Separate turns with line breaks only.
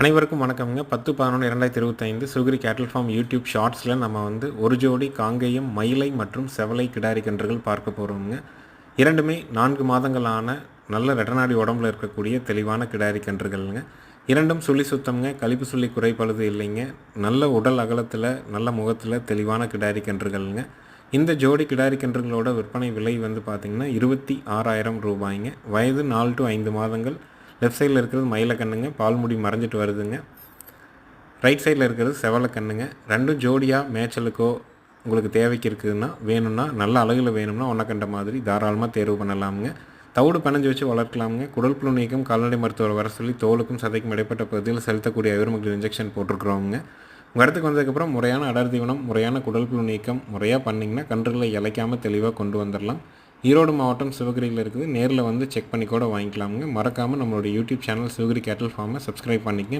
அனைவருக்கும் வணக்கம்ங்க. பத்து பதினொன்று இரண்டாயிரத்தி இருபத்தைந்து சுகுரி கேட்டல் ஃபார்ம் யூடியூப் ஷார்ட்ஸில் நம்ம வந்து ஒரு ஜோடி காங்கேயம் மயிலை மற்றும் செவலை கிடாரி கன்றுகள் பார்க்க போகிறோம்ங்க இரண்டுமே நான்கு மாதங்களான நல்ல ரெட்டநாடி உடம்புல இருக்கக்கூடிய தெளிவான கிடாரி கன்றுகள்ங்க. இரண்டும் சுழி சுத்தம்ங்க. கழிப்பு சுள்ளி குறைப்பழுது இல்லைங்க. நல்ல உடல் அகலத்தில் நல்ல முகத்தில் தெளிவான கிடாரி கன்றுகள்ங்க. இந்த ஜோடி கிடாரி கன்றுகளோட விற்பனை விலை வந்து பார்த்திங்கன்னா இருபத்தி ஆறாயிரம் ரூபாய்ங்க. வயது நாலு டு ஐந்து மாதங்கள். லெஃப்ட் சைடில் இருக்கிறது மயிலக்கண்ணுங்க பால்முடி மறைஞ்சிட்டு வருதுங்க. ரைட் சைடில் இருக்கிறது செவலக்கண்ணுங்க ரெண்டும் ஜோடியாக மேய்ச்சலுக்கோ உங்களுக்கு தேவைக்கு இருக்குதுன்னா வேணும்னா நல்ல அழகில் வேணும்னா ஒன்றக்கண்ட கண்ட மாதிரி தாராளமாக தேர்வு பண்ணலாமுங்க. தவிடு பிணைஞ்சு வச்சு வளர்க்கலாமுங்க. குடல் புழு நீக்கம் கால்நடை மருத்துவர் வர சொல்லி தோலுக்கும் சதைக்கும் இடைப்பட்ட பகுதியில் செலுத்தக்கூடிய ஐவர்மக்கள் இன்ஜெக்ஷன் போட்டிருக்கிறோங்க உங்கள் இடத்துக்கு வந்ததுக்கப்புறம் முறையான அடர் தீவனம் முறையான குடல் புழு நீக்கம் முறையாக பண்ணிங்கன்னா கன்றுகளை இழைக்காமல் தெளிவாக கொண்டு வந்துடலாம் ஈரோடு மாவட்டம் சிவகிரியில் இருக்குது. நேரில் வந்து செக் பண்ணி கூட வாங்கிக்கலாமுங்க. மறக்காமல் நம்மளுடைய யூடியூப் சேனல் சிவகிரி கேட்டல் ஃபார்மை சப்ஸ்கிரைப் பண்ணிக்கங்க.